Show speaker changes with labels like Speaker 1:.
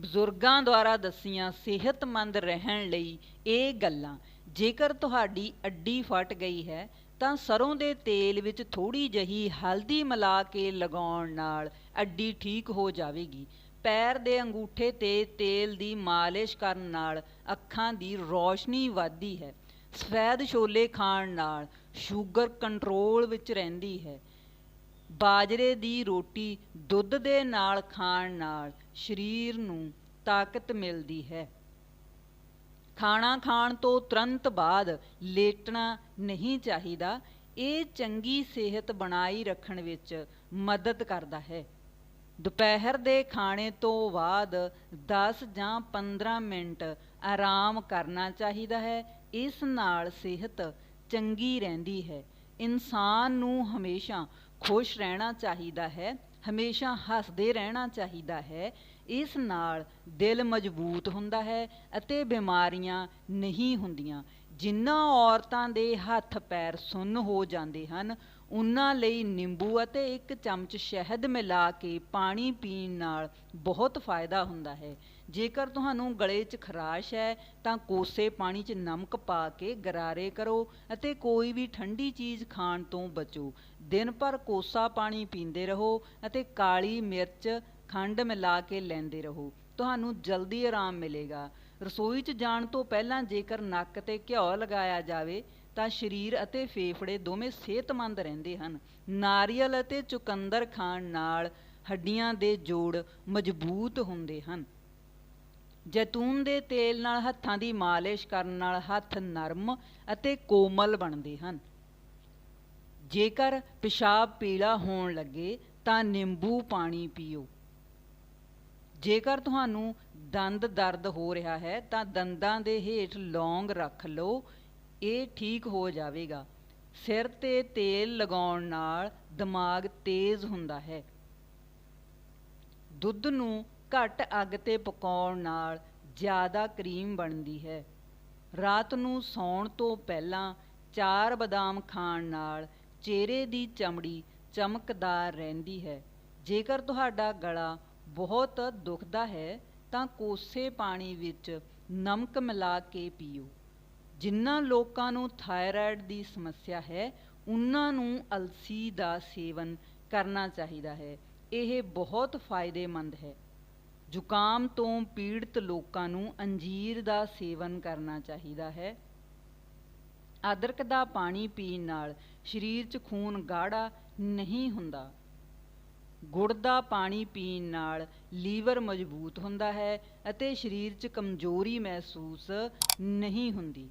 Speaker 1: ਬਜ਼ੁਰਗਾਂ ਦੁਆਰਾ ਦੱਸੀਆਂ ਸਿਹਤਮੰਦ ਰਹਿਣ ਲਈ ਇਹ ਗੱਲਾਂ, ਜੇਕਰ ਤੁਹਾਡੀ ਅੱਡੀ ਫਟ ਗਈ ਹੈ, ਤਾਂ ਸਰੋਂ ਦੇ ਤੇਲ ਵਿੱਚ ਥੋੜੀ ਜਹੀ ਹਲਦੀ ਮਿਲਾ ਕੇ ਲਗਾਉਣ ਨਾਲ ਅੱਡੀ ਠੀਕ ਹੋ ਜਾਵੇਗੀ। ਪੈਰ ਦੇ ਅੰਗੂਠੇ ਤੇ ਤੇਲ ਦੀ ਮਾਲਿਸ਼ ਕਰਨ ਨਾਲ ਅੱਖਾਂ ਦੀ ਰੌਸ਼ਨੀ ਵਧਦੀ ਹੈ। ਸਫੈਦ ਛੋਲੇ ਖਾਣ ਨਾਲ ਸ਼ੂਗਰ ਕੰਟਰੋਲ ਵਿੱਚ ਰਹਿੰਦੀ ਹੈ। ਬਾਜਰੇ ਦੀ ਰੋਟੀ ਦੁੱਧ ਦੇ ਨਾਲ ਖਾਣ ਨਾਲ ਸਰੀਰ ਨੂੰ ਤਾਕਤ ਮਿਲਦੀ ਹੈ। ਖਾਣਾ ਖਾਣ ਤੋਂ ਤੁਰੰਤ ਬਾਅਦ ਲੇਟਣਾ ਨਹੀਂ ਚਾਹੀਦਾ, ਇਹ ਚੰਗੀ ਸਿਹਤ ਬਣਾਈ ਰੱਖਣ ਵਿੱਚ ਮਦਦ ਕਰਦਾ ਹੈ। ਦੁਪਹਿਰ ਦੇ ਖਾਣੇ ਤੋਂ ਬਾਅਦ 10 ਜਾਂ 15 ਮਿੰਟ ਆਰਾਮ ਕਰਨਾ ਚਾਹੀਦਾ ਹੈ, ਇਸ ਨਾਲ ਸਿਹਤ ਚੰਗੀ ਰਹਿੰਦੀ ਹੈ। ਇਨਸਾਨ ਨੂੰ ਹਮੇਸ਼ਾ ਖੁਸ਼ ਰਹਿਣਾ ਚਾਹੀਦਾ ਹੈ, ਹਮੇਸ਼ਾ ਹੱਸਦੇ ਰਹਿਣਾ ਚਾਹੀਦਾ ਹੈ, ਇਸ ਨਾਲ ਦਿਲ ਮਜ਼ਬੂਤ ਹੁੰਦਾ ਹੈ ਅਤੇ ਬਿਮਾਰੀਆਂ ਨਹੀਂ ਹੁੰਦੀਆਂ। ਜਿਨ੍ਹਾਂ ਔਰਤਾਂ ਦੇ ਹੱਥ ਪੈਰ ਸੁੰਨ ਹੋ ਜਾਂਦੇ ਹਨ ਉਹਨਾਂ ਲਈ ਨਿੰਬੂ ਅਤੇ ਇੱਕ ਚਮਚ ਸ਼ਹਿਦ ਮਿਲਾ ਕੇ ਪਾਣੀ ਪੀਣ ਨਾਲ ਬਹੁਤ ਫਾਇਦਾ ਹੁੰਦਾ ਹੈ। ਜੇਕਰ ਤੁਹਾਨੂੰ ਗਲੇ 'ਚ ਖਰਾਸ਼ ਹੈ, ਤਾਂ ਕੋਸੇ ਪਾਣੀ 'ਚ ਨਮਕ ਪਾ ਕੇ ਗਰਾਰੇ ਕਰੋ ਅਤੇ ਕੋਈ ਵੀ ਠੰਡੀ ਚੀਜ਼ ਖਾਣ ਤੋਂ ਬਚੋ। ਦਿਨ ਭਰ ਕੋਸਾ ਪਾਣੀ ਪੀਂਦੇ ਰਹੋ ਅਤੇ ਕਾਲੀ ਮਿਰਚ, ਖੰਡ ਮਿਲਾ ਕੇ ਲੈਂਦੇ ਰਹੋ। ਤੁਹਾਨੂੰ ਜਲਦੀ ਆਰਾਮ ਮਿਲੇਗਾ। ਰਸੋਈ 'ਚ ਜਾਣ ਤੋਂ ਪਹਿਲਾਂ ਜੇਕਰ ਨੱਕ ਤੇ ਘਿਓ ਲਗਾਇਆ ਜਾਵੇ ਤਾਂ ਸਰੀਰ ਅਤੇ ਫੇਫੜੇ ਦੋਵੇਂ ਸਿਹਤਮੰਦ ਰਹਿੰਦੇ ਹਨ। ਨਾਰੀਅਲ ਅਤੇ ਚੁਕੰਦਰ ਖਾਣ ਨਾਲ ਹੱਡੀਆਂ ਦੇ ਜੋੜ ਮਜ਼ਬੂਤ ਹੁੰਦੇ ਹਨ। ਜੈਤੂਨ ਦੇ ਤੇਲ ਨਾਲ ਹੱਥਾਂ ਦੀ ਮਾਲਿਸ਼ ਕਰਨ ਨਾਲ ਹੱਥ ਨਰਮ ਅਤੇ ਕੋਮਲ ਬਣਦੇ ਹਨ। ਜੇਕਰ ਪਿਸ਼ਾਬ ਪੀਲਾ ਹੋਣ ਲੱਗੇ ਤਾਂ ਨਿੰਬੂ ਪਾਣੀ ਪੀਓ। ਜੇਕਰ ਤੁਹਾਨੂੰ ਦੰਦ ਦਰਦ ਹੋ ਰਿਹਾ ਹੈ ਤਾਂ ਦੰਦਾਂ ਦੇ ਹੇਠ ਲੌਂਗ ਰੱਖ ਲਓ। ਇਹ ਠੀਕ ਹੋ ਜਾਵੇਗਾ। ਸਿਰ ਤੇ ਤੇਲ ਲਗਾਉਣ ਨਾਲ ਦਿਮਾਗ ਤੇਜ਼ ਹੁੰਦਾ ਹੈ। ਦੁੱਧ ਨੂੰ ਘੱਟ ਅੱਗ ਤੇ ਪਕਾਉਣ ਨਾਲ ਜ਼ਿਆਦਾ ਕਰੀਮ ਬਣਦੀ ਹੈ। ਰਾਤ ਨੂੰ ਸੌਣ ਤੋਂ ਪਹਿਲਾਂ ਚਾਰ ਬਦਾਮ ਖਾਣ ਨਾਲ ਚਿਹਰੇ ਦੀ ਚਮੜੀ ਚਮਕਦਾਰ ਰਹਿੰਦੀ ਹੈ। ਜੇਕਰ ਤੁਹਾਡਾ ਗਲਾ ਬਹੁਤ ਦੁਖਦਾ ਹੈ, ਤਾਂ ਕੋਸੇ ਪਾਣੀ ਵਿੱਚ ਨਮਕ ਮਿਲਾ ਕੇ ਪੀਓ। ਜਿਨ੍ਹਾਂ ਲੋਕਾਂ ਨੂੰ ਥਾਇਰਾਇਡ ਦੀ ਸਮੱਸਿਆ ਹੈ, ਉਹਨਾਂ ਨੂੰ ਅਲਸੀ ਦਾ ਸੇਵਨ ਕਰਨਾ ਚਾਹੀਦਾ ਹੈ। ਇਹ ਬਹੁਤ ਫਾਇਦੇਮੰਦ ਹੈ। ਜ਼ੁਕਾਮ ਤੋਂ ਪੀੜਤ ਲੋਕਾਂ ਨੂੰ ਅੰਜੀਰ ਦਾ ਸੇਵਨ ਕਰਨਾ ਚਾਹੀਦਾ ਹੈ। ਅਦਰਕ ਦਾ ਪਾਣੀ ਪੀਣ ਨਾਲ ਸਰੀਰ 'ਚ ਖੂਨ ਗਾੜਾ ਨਹੀਂ ਹੁੰਦਾ। ਗੁੜ ਦਾ ਪਾਣੀ ਪੀਣ ਨਾਲ ਲੀਵਰ ਮਜ਼ਬੂਤ ਹੁੰਦਾ ਹੈ ਅਤੇ ਸਰੀਰ 'ਚ ਕਮਜ਼ੋਰੀ ਮਹਿਸੂਸ ਨਹੀਂ ਹੁੰਦੀ।